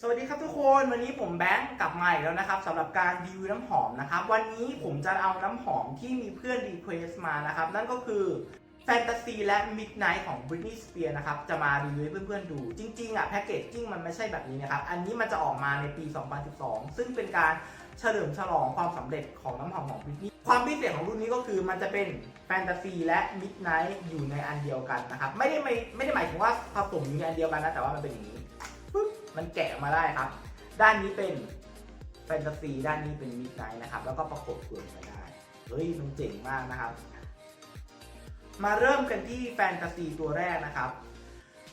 สวัสดีครับทุกคนวันนี้ผมแบงค์กลับมาอีกแล้วนะครับสำหรับการรีวิวน้ำหอมนะครับ วันนี้ผมจะเอาน้ำหอมที่มีเพื่อนรีเควสมานะครับ นั่นก็คือแฟนตาซีและ Midnight ของ Britney Spears นะครับ จะมารีวิวให้เพื่อนๆดู จริงๆอะแพคเกจจิ้งมันไม่ใช่แบบนี้นะครับ อันนี้มันจะออกมาในปี 2012 ซึ่งเป็นการเฉลิมฉลองความสำเร็จของน้ำหอมของ Britney ความพิเศษของรุ่นนี้ก็คือมันจะเป็นแฟนตาซีและ Midnight อยู่ในอันเดียวกันนะครับ ไม่ได้ไม่ไม่ได้หมายถึงว่าผสมอยู่ในอันเดียวกันนะแต่ว่ามันเป็นอย่างนี้ มันแกะออกมาได้ครับ ด้านนี้เป็นแฟนตาซีด้านนี้เป็นมิดไนท์นะครับ แล้วก็ประกบตัวไปได้ เฮ้ยมันเจ๋งมากนะครับ มาเริ่มกันที่แฟนตาซีตัวแรกนะครับ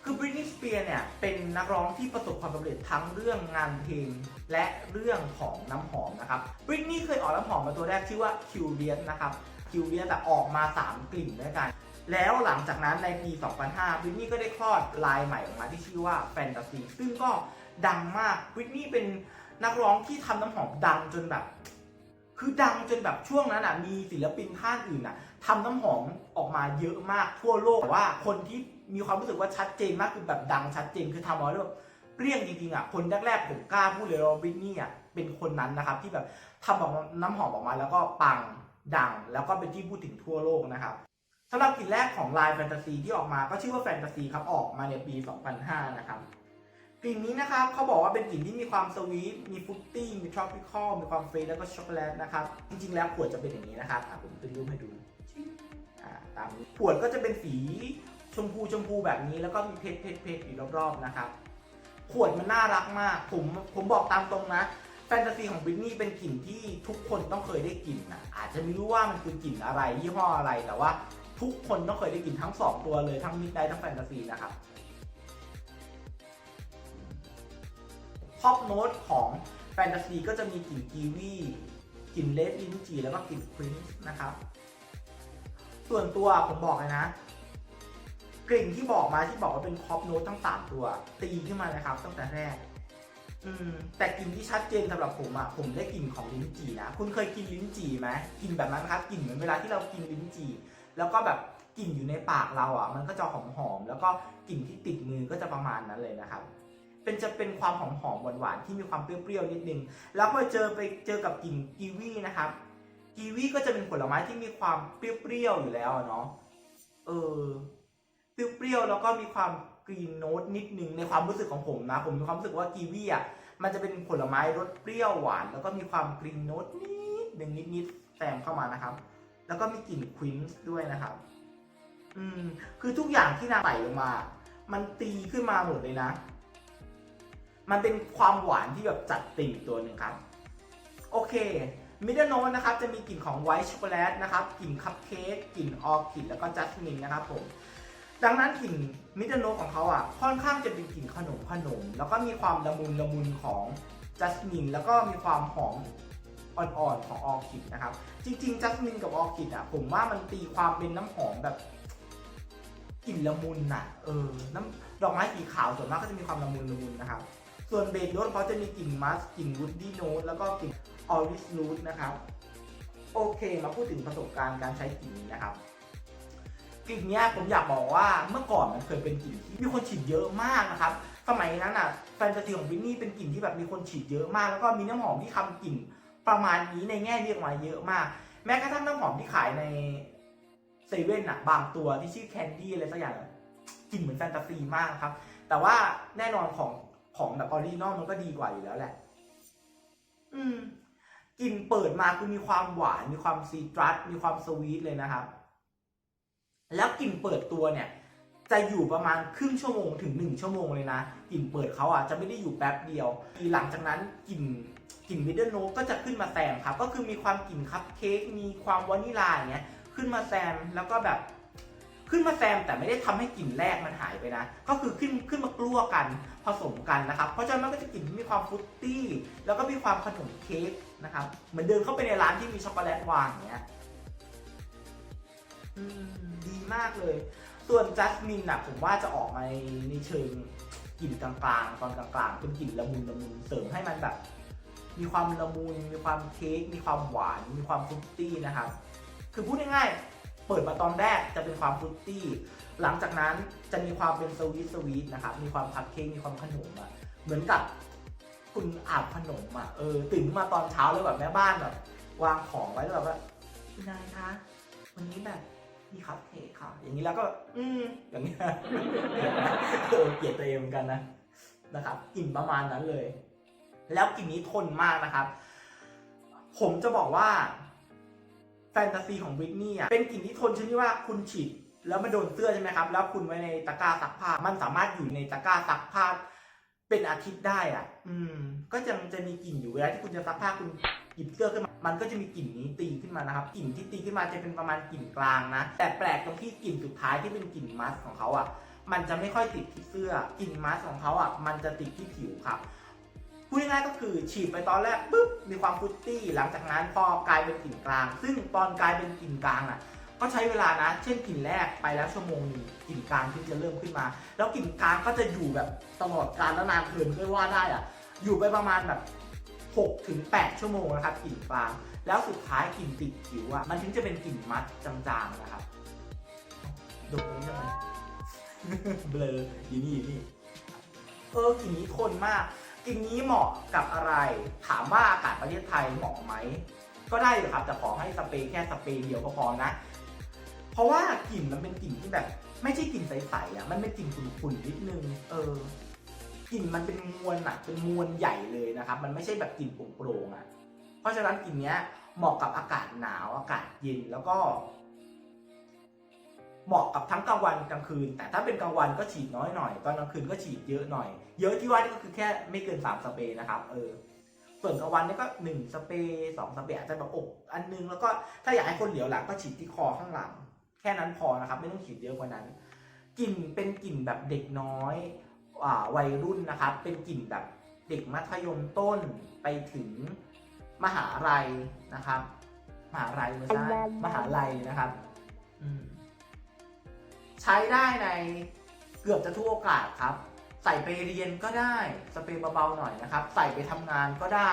คือ Britney Spears เนี่ย เป็นนักร้องที่ประสบความสำเร็จทั้งเรื่องงานเพลงและเรื่องของน้ำหอมนะครับ Britney เคยออกน้ำหอมมาตัวแรกชื่อว่า Curious นะครับ Curious แต่ออกมา 3 กลิ่นด้วยกัน แล้วหลังจากนั้นในปี 2005บริตนี่ก็ได้คลอดลายใหม่ออกมาที่ชื่อว่าแฟนตาซีซึ่งก็ดังมากบริตนี่เป็นนักร้องที่ทำน้ำหอมดังจนแบบ คือดังจนแบบช่วงนั้นอะมีศิลปินท่านอื่นอะทำน้ำหอมออกมาเยอะมากทั่วโลกแต่ว่าคนที่มีความรู้สึกว่าชัดเจนมากคือแบบดังชัดเจนคือทำออกมาแล้วแบบเปรี้ยงจริงๆอะคนแรกๆผมกล้าพูดเลยว่าบริตนี่อะเป็นคนนั้นนะครับที่แบบทำออกน้ำหอมออกมาแล้วก็ปังดังแล้วก็เป็นที่พูดถึงทั่วโลกนะครับ สำหรับกลิ่นแรกของลายแฟนตาซีที่ออกมาก็ชื่อว่าแฟนตาซีครับออกมาในปี 2005 นะครับกลิ่นนี้นะครับเขาบอกว่าเป็นกลิ่นที่มีความสวีทมีฟรุตตี้มีทรอปิคอลมีความเฟรชแล้วก็ช็อกโกแลตนะครับจริงๆแล้วขวดจะเป็นอย่างนี้นะครับอะผมเป็นรูปให้ดูอ่าตามนี้ขวดก็จะเป็นสีชมพูชมพูแบบนี้แล้วก็มีเพชรเพชรเพชรอยู่รอบๆนะครับขวดมันน่ารักมาก ผมผมบอกตามตรงนะ แฟนตาซีของบริตนี่เป็นกลิ่นที่ทุกคนต้องเคยได้กลิ่นนะอาจจะไม่รู้ว่ามันคือกลิ่นอะไรยี่ห้ออะไรแต่ว่า ทุกคนต้องเคยได้กินทั้ง 2 ตัวเลยทั้งมิดไนทั้งแฟนตาซีนะครับท็อปโน้ตของแฟนตาซีก็จะมีกลิ่นกีวีกลิ่นเลดลิ้นจีแล้วก็กลิ่นพรินซ์นะครับ ส่วนตัวผมบอกเลยนะกลิ่นที่บอกมาที่บอกว่าเป็นท็อปโน้ตทั้ง3ตัว ตีขึ้นมานะครับ ตั้งแต่แรก อืม แต่กลิ่นที่ชัดเจนสำหรับผมอะผมได้กลิ่นของลิ้นจี่นะคุณเคยกินลิ้นจี่ไหมกลิ่นแบบนั้นนะครับกลิ่นเหมือนเวลาที่เรากินลิ้นจี่ แล้วก็แบบกลิ่นอยู่ในปากเราอะ มันก็จะหอมหอมๆแล้วก็กลิ่นที่ติดมือก็จะประมาณนั้นเลยนะครับ เป็นจะเป็นความหอมหอมหวานหวานๆที่มีความเปรี้ยวๆนิดนึง แล้วพอเจอไปเจอกับกลิ่นกีวีนะครับ กีวีก็จะเป็นผลไม้ที่มีความเปรี้ยวๆอยู่แล้วเนาะ เออ เปรี้ยวๆแล้วก็มีความกรีนโน้ตนิดนึงในความรู้สึกของผมนะ ผมมีความรู้สึกว่ากีวีอะ มันจะเป็นผลไม้รสเปรี้ยวหวาน แล้วก็มีความกรีนโน้ตนิดนึงนิดๆแซมเข้ามานะครับ แล้วก็มีกลิ่นควินส์ด้วยนะครับ อืม คือทุกอย่างที่นางใส่ลงมา มันตีขึ้นมาหมดเลยนะ มันเป็นความหวานที่แบบจัดติ่งตัวหนึ่งครับ โอเคมิดเดิลโนตนะครับ จะมีกลิ่นของไวท์ช็อกโกแลตนะครับ กลิ่นคัพเค้ก กลิ่นออร์คิดแล้วก็จัสมินนะครับผม ดังนั้นกลิ่นมิดเดิลโนตของเขาอะ ค่อนข้างจะเป็นกลิ่นขนมขนม แล้วก็มีความละมุนละมุนของจัสมิน แล้วก็มีความหอม อ่อนๆของออคิดนะครับ จริงๆจัสมินกับออคิดอะผมว่ามันตีความเป็นน้ำหอมแบบกลิ่นละมุนน่ะเออน้ำดอกไม้สีขาวส่วนมากก็จะมีความละมุนละมุนนะครับ ส่วนเบสโน้ตเขาจะมีกลิ่นมัสกลิ่นวูดดี้โน้ตแล้วก็กลิ่นออริสนูตนะครับโอเคมาพูดถึงประสบการณ์การใช้กลิ่นนี้นะครับกลิ่นเนี้ยผมอยากบอกว่าเมื่อก่อนมันเคยเป็นกลิ่นที่มีคนฉีดเยอะมากนะครับ สมัยนั้นอะแฟนตาซีของวินนี่เป็นกลิ่นที่แบบมีคนฉีดเยอะมาก แล้วก็มีน้ำหอมที่ทำกลิ่น ประมาณนี้ในแง่เรียกมาเยอะมาก แม้กระทั่งน้ำหอมที่ขายในเซเว่นอะบางตัวที่ชื่อแคนดี้อะไรสักอย่างกลิ่นเหมือนแฟนตาซีมากครับ แต่ว่าแน่นอนของของแบบออริจินอลมันก็ดีกว่าอยู่แล้วแหละ อืมกลิ่นเปิดมาคือมีความหวาน มีความซีตรัสมีความสวีทเลยนะครับ แล้วกลิ่นเปิดตัวเนี่ย จะอยู่ประมาณครึ่งชั่วโมงถึง1ชั่วโมงเลยนะกลิ่นเปิดเขาอะจะไม่ได้อยู่แป๊บเดียวหลังจากนั้นกลิ่น กลิ่นมิดเดิลโนก็จะขึ้นมาแซมครับ ก็คือมีความกลิ่นคัพเค้กมีความวานิลาอย่างเงี้ยขึ้นมาแซมแล้วก็แบบขึ้นมาแซมแต่ไม่ได้ทำให้กลิ่นแรกมันหายไปนะ ก็คือขึ้นขึ้นมากลัวกันผสมกันนะครับ เพราะฉะนั้นมันก็จะกลิ่นมีความฟุตตี้ แล้วก็มีความขนมเค้กนะครับ เหมือนเดินเข้าไปในร้านที่มีช็อกโกแลตวางอย่างเงี้ยอืมดีมากเลย ส่วนจัสมินน่ะผมว่าจะออกมาในเชิงกลิ่นกลางๆ ตอนกลางๆ เป็นกลิ่นละมุนละมุนเสริมให้มันแบบ มีความละมุนมีความเค้กมีความหวาน มีความฟรุตตี้นะครับ คือพูดง่ายๆ เปิดมาตอนแรกจะเป็นความฟรุตตี้ หลังจากนั้นจะมีความเป็นสวีทสวีทนะครับ มีความคัพเค้กมีความขนมอะเหมือนกับคุณอาบขนมอะเออตื่นมาตอนเช้าแล้วแบบแม่บ้านแบบวางของไว้แล้วแบบว่าคุณนายคะวันนี้แบบมีคัพเค้กค่ะ อย่างนี้แล้วก็ อืมอย่างเงี้ยเออเกลียดตัวเองเหมือนกันนะนะครับกลิ่นประมาณนั้นเลย แล้วกลิ่นนี้ทนมากนะครับ ผมจะบอกว่าแฟนตาซีของบริตนี่อะเป็นกลิ่นที่ทนชนิดว่าคุณฉีดแล้วมันโดนเสื้อใช่ไหมครับ แล้วคุณไว้ในตะกร้าซักผ้า มันสามารถอยู่ในตะกร้าซักผ้าเป็นอาทิตย์ได้อะ อืม ก็จะจะมีกลิ่นอยู่เวลาที่คุณจะซักผ้าคุณหยิบเสื้อขึ้นมา มันก็จะมีกลิ่นนี้ตีขึ้นมานะครับ กลิ่นที่ตีขึ้นมาจะเป็นประมาณกลิ่นกลางนะ แต่แปลกตรงที่กลิ่นสุดท้ายที่เป็นกลิ่นมัสของเขาอะ มันจะไม่ค่อยติดที่เสื้อ กลิ่นมัสของเขาอะ มันจะติดที่ผิวครับ พูดง่ายๆก็คือฉีดไปตอนแรกปุ๊บมีความฟุตตี้ หลังจากนั้นพอกลายเป็นกลิ่นกลาง ซึ่งตอนกลายเป็นกลิ่นกลางอะก็ใช้เวลานะ เช่นกลิ่นแรกไปแล้วชั่วโมงนึงกลิ่นกลางที่จะเริ่มขึ้นมา แล้วกลิ่นกลางก็จะอยู่แบบตลอดกาลและนานเกินก็ว่าได้อะอยู่ไปประมาณแบบ6ถึง8ชั่วโมงนะครับกลิ่นกลาง แล้วสุดท้ายกลิ่นติดผิวอะมันถึงจะเป็นกลิ่นมัดจางๆนะครับดมนี้ได้ไหมเบลออยู่นี่อยู่นี่เออกลิ่นนี้ทนมาก กลิ่นนี้เหมาะกับอะไร ถามว่าอากาศประเทศไทยเหมาะไหม ก็ได้อยู่ครับแต่ขอให้สเปรย์แค่สเปรย์เดียวก็พอนะ เพราะว่ากลิ่นมันเป็นกลิ่นที่แบบ ไม่ใช่กลิ่นใสๆอะมันเป็นกลิ่นขุ่นๆนิดนึง เออกลิ่นมันเป็นมวลอะเป็นมวลใหญ่เลยนะครับ มันไม่ใช่แบบกลิ่นโปร่งๆอะ เพราะฉะนั้นกลิ่นเนี้ยเหมาะกับอากาศหนาวอากาศเย็นแล้วก็ เหมาะกับทั้งกลางวันกลางคืน แต่ถ้าเป็นกลางวันก็ฉีดน้อยหน่อย ตอนกลางคืนก็ฉีดเยอะหน่อย เยอะที่ว่านี่ก็คือแค่ไม่เกินสามสเปรย์นะครับ เออ ส่วนกลางวันนี่ก็หนึ่งสเปรย์สองสเปรย์อาจจะแบบอกอันนึง แล้วก็ถ้าอยากให้คนเหลียวหลังก็ฉีดที่คอข้างหลัง แค่นั้นพอนะครับ ไม่ต้องฉีดเยอะกว่านั้น กลิ่นเป็นกลิ่นแบบเด็กน้อยอ่าวัยรุ่นนะครับ เป็นกลิ่นแบบเด็กมัธยมต้นไปถึงมหาลัยนะครับ มหาลัยไม่ใช่มหาลัยนะครับอืม ใช้ได้ในเกือบจะทุกโอกาสครับ ใส่ไปเรียนก็ได้ สเปรย์เบาๆหน่อยนะครับ ใส่ไปทำงานก็ได้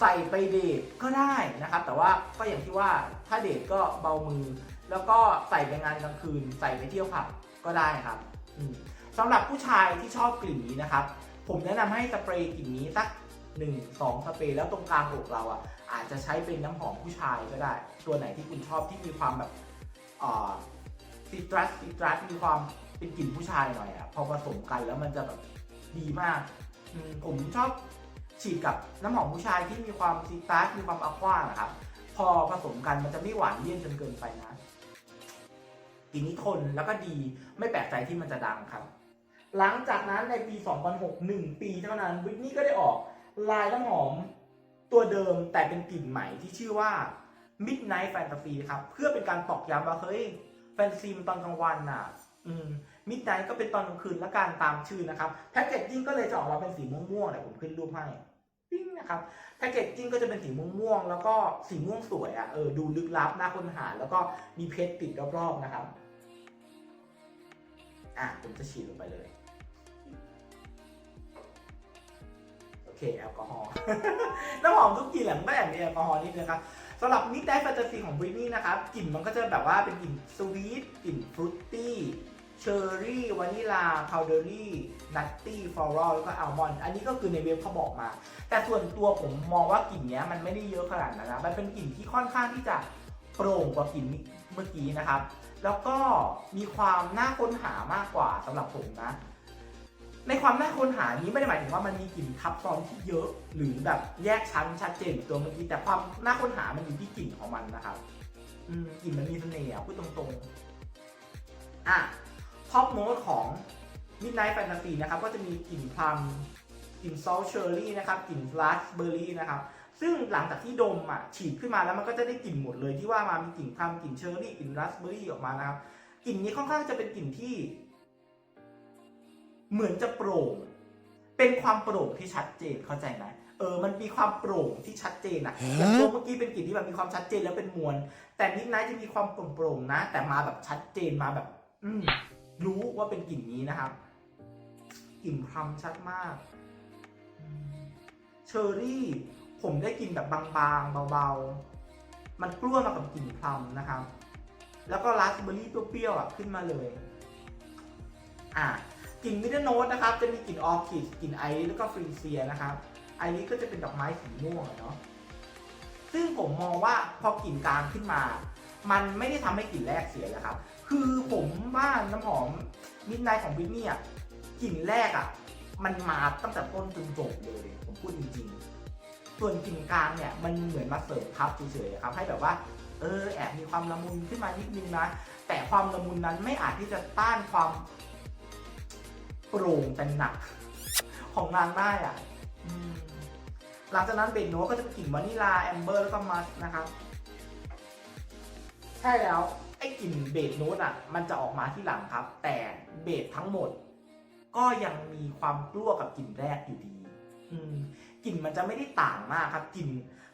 ใส่ไปเดทก็ได้นะครับ แต่ว่าก็อย่างที่ว่าถ้าเดทก็เบามือ แล้วก็ใส่ไปงานกลางคืน ใส่ไปเที่ยวผับก็ได้ครับสำหรับผู้ชายที่ชอบกลิ่นนี้นะครับ ผมแนะนำให้สเปรย์กลิ่นนี้สักหนึ่งสองสเปรย์แล้วตรงกลางอกเราอะ อาจจะใช้เป็นน้ำหอมผู้ชายก็ได้ ตัวไหนที่คุณชอบที่มีความแบบอ่า ซิตรัสซิตรัสมีความเป็นกลิ่นผู้ชายหน่อยอะพอผสมกันแล้วมันจะแบบดีมาก ผมชอบฉีดกับน้ำหอมผู้ชายที่มีความซิตรัสมีความอะควานะครับ พอผสมกันมันจะไม่หวานเลี่ยนจนเกินไปนะกลิ่นนี้ทนแล้วก็ดีไม่แปลกใจที่มันจะดังครับ หลังจากนั้นในปี 2006 1 ปีเท่านั้นวิทนี่ก็ได้ออกลายน้ำหอมตัวเดิมแต่เป็นกลิ่นใหม่ที่ชื่อว่า Midnight Fantasy ครับ เพื่อเป็นการตอกย้ำว่าเฮ้ย แฟนซีมันตอนกลางวันน่ะ อืมมิดไนท์ก็เป็นตอนกลางคืนและการตามชื่อนะครับแพ็กเกจจิ้งก็เลยจะออกมาเป็นสีม่วงๆเดี๋ยวผมขึ้นรูปให้ปิ้งนะครับแพ็กเกจจิ้งก็จะเป็นสีม่วงๆแล้วก็สีม่วงสวยอะเออดูลึกลับน่าค้นหาแล้วก็มีเพชรติดรอบๆนะครับอะผมจะฉีดลงไปเลยโอเคแอลกอฮอล์น้ำหอมทุกกลิ่นแหละมันก็แอบมีแอลกอฮอล์นิดนึงครับ สำหรับมิดไ i แฟนตาซีของบริ t นี่นะครับกลิ่นมันก็จะแบบว่าเป็นกลิ่นสวีทกลิ่นฟรุตตี้เชอร์รี่วานิลาพาวเดอรี่นัตตี้ฟลอรัลแล้วก็อัลมอนด์อันนี้ก็คือในเว็บเขาบอกมา แต่ส่วนตัวผมมองว่ากลิ่นนี้มันไม่ได้เยอะขนาดนั้นนะมันเป็นกลิ่นที่ค่อนข้างที่จะโปร่งกว่ากลิ่นเมื่อกี้นะครับ แล้วก็มีความน่าค้นหามากกว่าสำหรับผมนะ ในความน่าค้นหานี้ไม่ได้หมายถึงว่ามันมีกลิ่นทับซ้อนที่เยอะ หรือแบบแยกชั้นชัดเจนตัวเมื่อกี้แต่ความน่าค้นหามันอยู่ที่กลิ่นของมันนะครับกลิ่นมันมีเสน่ห์พูดตรงๆ อะท็อปโน้ตของ Midnight Fantasy นะครับก็จะมีกลิ่นพลัมกลิ่นซอลเชอร์รี่นะครับกลิ่นราสเบอร์รี่นะครับซึ่งหลังจากที่ดมอะฉีดขึ้นมาแล้วมันก็จะได้กลิ่นหมดเลยที่ว่ามามีกลิ่นพลัมกลิ่นเชอร์รี่กลิ่นราสเบอร์รี่ออกมานะครับกลิ่นนี้ค่อนข้างจะเป็นกลิ่นที่ เหมือนจะโปร่ง เป็นความโปร่งที่ชัดเจนเข้าใจไหมเออ มันมีความโปร่งที่ชัดเจนอะอย่างตัวเมื่อกี้เป็นกลิ่นที่แบบมีความชัดเจนแล้วเป็นมวล แต่นิดไนท์จะมีความโปร่งๆนะ แต่มาแบบชัดเจนมาแบบ อืมรู้ว่าเป็นกลิ่นนี้นะครับ กลิ่นพรัมชัดมากอืมเชอร์รี่ ผมได้กลิ่นแบบบางๆ เบาๆ มันกล้วมากับกลิ่นพรัมนะครับ แล้วก็ราสเบอร์รี่เปรี้ยวๆอะขึ้นมาเลย อะ กลิ่นมิดเดิลโนตนะครับ จะมีกลิ่นออร์คิดกลิ่นไอแล้วก็ฟรีเซียนะครับไอริสก็จะเป็นดอกไม้สีม่วงเนาะ ซึ่งผมมองว่าพอกลิ่นกลางขึ้นมา มันไม่ได้ทำให้กลิ่นแรกเสียนะครับ คือผมว่าน้ำหอมมิดไนท์ของบิทนี่อะกลิ่นแรกอะมันมาตั้งแต่ต้นจนจบเลย ผมพูดจริงๆ ส่วนกลิ่นกลางเนี่ยมันเหมือนมาเสริมทับเฉยๆครับ ให้แบบว่าเออแอบมีความละมุนขึ้นมานิดนึงนะ แต่ความละมุนนั้นไม่อาจที่จะต้านความ ปร่งแต่หนัก ของนางได้อะหลังจากนั้นเบนโนตก็จะกลิ่นวานิลาแอมเบอร์แล้วก็มัสนะครับ ใช่แล้วไอ้กลิ่นเบสโนตอะ มันจะออกมาที่หลังครับ แต่เบสทั้งหมด ก็ยังมีความกลัวกับกลิ่นแรกอยู่ดีกลิ่นมันจะไม่ได้ต่างมากครับกลิ่น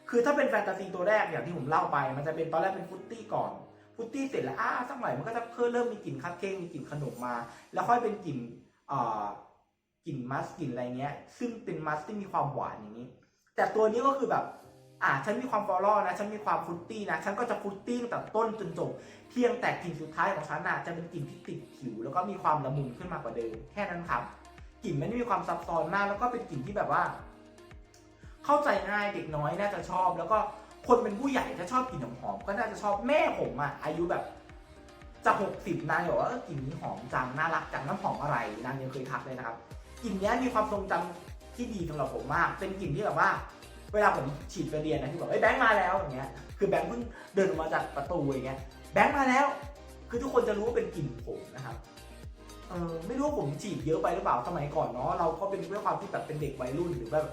คือถ้าเป็นแฟนตาซีตัวแรกอย่างที่ผมเล่าไป มันจะเป็นตอนแรกเป็นฟุตตี้ก่อนฟุตตี้เสร็จแล้วอ้าสักหน่อยมันก็จะเพิ่มเริ่มมีกลิ่นคัพเค้กมีกลิ่นขนมมา แล้วค่อยเป็นกลิ่น กลิ่นมัสกลิ่นอะไรเงี้ย ซึ่งเป็นมัสที่มีความหวานอย่างนี้ แต่ตัวนี้ก็คือแบบอ่าฉันมีความฟลอรัลนะ ฉันมีความฟรุตตี้นะ ฉันก็จะฟรุตตี้ตั้งแต่ต้นจนจบ เพียงแต่กลิ่นสุดท้ายของฉันน่ะจะเป็นกลิ่นที่ติดผิว แล้วก็มีความละมุนขึ้นมากกว่าเดิม แค่นั้นครับ กลิ่นไม่ได้มีความซับซ้อนมาก แล้วก็เป็นกลิ่นที่แบบว่า เข้าใจง่าย เด็กน้อยน่าจะชอบ แล้วก็คนเป็นผู้ใหญ่ถ้าชอบกลิ่นหอมๆก็น่าจะชอบแม่ผมอะอายุแบบ จะหกสิบนางบอกว่ากลิ่นนี้หอมจังน่ารักจังน้ำหอมอะไรนางยังเคยทักเลยนะครับกลิ่นนี้มีความทรงจำที่ดีสำหรับผมมาก เป็นกลิ่นที่แบบว่า เวลาผมฉีดไปเรียนนะที่บอกไอ้ยแบงค์มาแล้วอย่างเงี้ยคือแบงค์เพิ่งเดินออกมาจากประตูอย่างเงี้ยแบงค์มาแล้ว คือทุกคนจะรู้ว่าเป็นกลิ่นผมนะครับเออไม่รู้ว่าผมฉีดเยอะไปหรือเปล่าสมัยก่อนเนาะเราก็เป็นด้วยความที่แบบเป็นเด็กวัยรุ่นหรือแบบ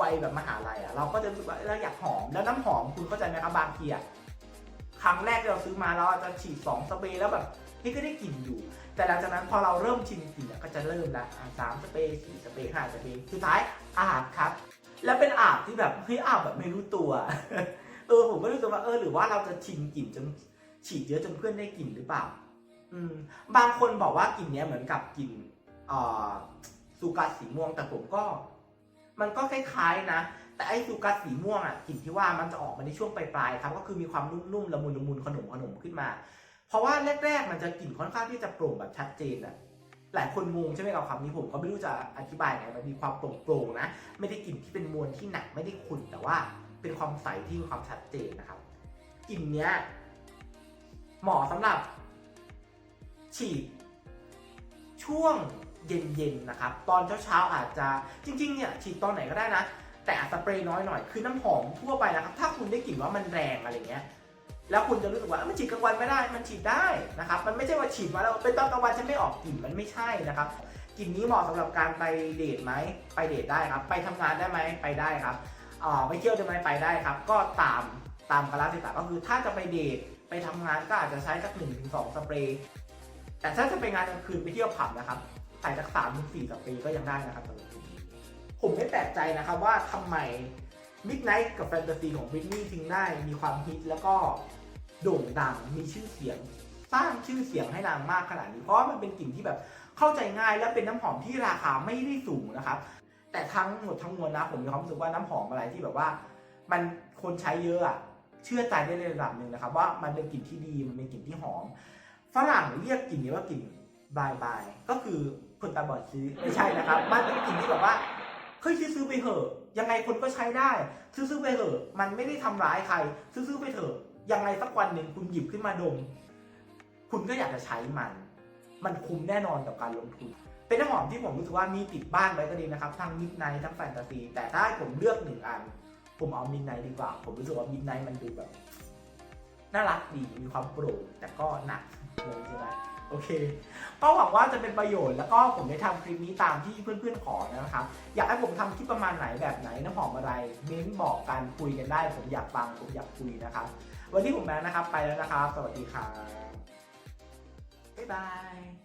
วัยแบบมหาลัยอะเราก็จะรู้สึกว่าเราอยากหอมแล้วน้ำหอมคุณเข้าใจไหมครับบางทีอะ ครั้งแรกที่เราซื้อมาเราอาจจะฉีดสองสเปรย์แล้วแบบเฮ้ยก็ได้กลิ่นอยู่ แต่หลังจากนั้นพอเราเริ่มชินกลิ่นก็จะเริ่มละสามสเปรย์สี่สเปรย์ห้าสเปรย์สุดท้ายอาบครับ แล้วเป็นอาบที่แบบเฮ้ยอาบแบบไม่รู้ตัว เออผมก็รู้สึกว่าเออหรือว่าเราจะชินกลิ่นจนฉีดเยอะจนเพื่อนได้กลิ่นหรือเปล่า อืม บางคนบอกว่ากลิ่นเนี้ยเหมือนกับกลิ่นอ่อซูกัสสีม่วงแต่ผมก็ มันก็คล้ายๆนะ แต่ไอ้ซูกัสสีม่วงอะกลิ่นที่ว่ามันจะออกมาในช่วงปลายๆครับก็คือมีความนุ่มๆละมุนละมุนขนมขนมขึ้นมา เพราะว่าแรกๆมันจะกลิ่นค่อนข้างที่จะโปร่งแบบชัดเจนอะหลายคนงงใช่ไหมกับคำนี้ผมก็ไม่รู้จะอธิบายไงมันมีความโปร่งๆนะ ไม่ได้กลิ่นที่เป็นมวลที่หนักไม่ได้ขุ่นแต่ว่าเป็นความใสที่มีความชัดเจนนะครับกลิ่นเนี้ยเหมาะสำหรับฉีดช่วง เย็นๆนะครับตอนเช้าๆอาจจะจริงๆเนี่ยฉีดตอนไหนก็ได้นะ แต่อาจสเปรย์น้อยหน่อยคือน้ำหอมทั่วไปนะครับ ถ้าคุณได้กลิ่นว่ามันแรงอะไรเงี้ยแล้วคุณจะรู้สึกว่ามันฉีดกลางวันไม่ได้ มันฉีดได้นะครับ มันไม่ใช่ว่าฉีดมาแล้วเป็นตอนกลางวันฉันไม่ออกกลิ่นมันไม่ใช่นะครับกลิ่นนี้เหมาะสำหรับการไปเดทไหมไปเดทได้ครับ ไปทำงานได้ไหมไปได้ครับอ่าไปเที่ยวได้ไหมไปได้ครับ ก็ตามตามกาลเทศะก็คือถ้าจะไปเดทไปทำงานก็อาจจะใช้สักหนึ่งถึงสองสเปรย์แต่ถ้าจะไปงานกลางคืนไปเที่ยวผับนะครับ ใส่สักสามถึงสี่สเปรย์ก็ยังได้นะครับสำหรับกลิ่นนี้ผมไม่แปลกใจนะครับว่าทำไม Midnight กับแฟนตาซีของ Britney ถึงได้มีความฮิตแล้วก็โด่งดังมีชื่อเสียง สร้างชื่อเสียงให้นางมากขนาดนี้เพราะมันเป็นกลิ่นที่แบบเข้าใจง่ายและเป็นน้ำหอมที่ราคาไม่ได้สูงนะครับ แต่ทั้งหมดทั้งมวลนะผมมีความรู้สึกว่าน้ำหอมอะไรที่แบบว่า มันคนใช้เยอะอะเชื่อใจได้ในระดับหนึ่งนะครับ ว่ามันเป็นกลิ่นที่ดีมันเป็นกลิ่นที่หอมฝรั่งเรียกกลิ่นนี้ว่ากลิ่นบายบายก็คือ คนตาบอดซื้อไม่ใช่นะครับ มันเป็นกลิ่นที่แบบว่าเฮ้ยซื้อไปเถอะยังไงคนก็ใช้ได้ ซื้อซื้อไปเถอะมันไม่ได้ทำร้ายใครซื้อซื้อไปเถอะยังไงสักวันหนึ่งคุณหยิบขึ้นมาดม คุณก็อยากจะใช้มัน มันคุ้มแน่นอนกับการลงทุน เป็นน้ำหอมที่ผมรู้สึกว่ามีติดบ้านไว้ก็ดีนะครับ ทั้งมิดไนท์ทั้งแฟนตาซี แต่ถ้าผมเลือกหนึ่งอัน ผมเอามิดไนท์ดีกว่า ผมรู้สึกว่ามิดไนท์มันดูแบบน่ารักดีมีความโปร่งแต่ก็หนักเลยใช่ไหม โอเค ก็หวังว่าจะเป็นประโยชน์ แล้วก็ผมได้ทำคลิปนี้ตามที่เพื่อนๆขอนะครับ อยากให้ผมทำคลิปประมาณไหนแบบไหนน้ำหอมอะไร เม้นบอกกันคุยกันได้ ผมอยากฟังผมอยากคุยนะครับ วันนี้ผมแมนนะครับ ไปแล้วนะครับ สวัสดีครับบ๊ายบาย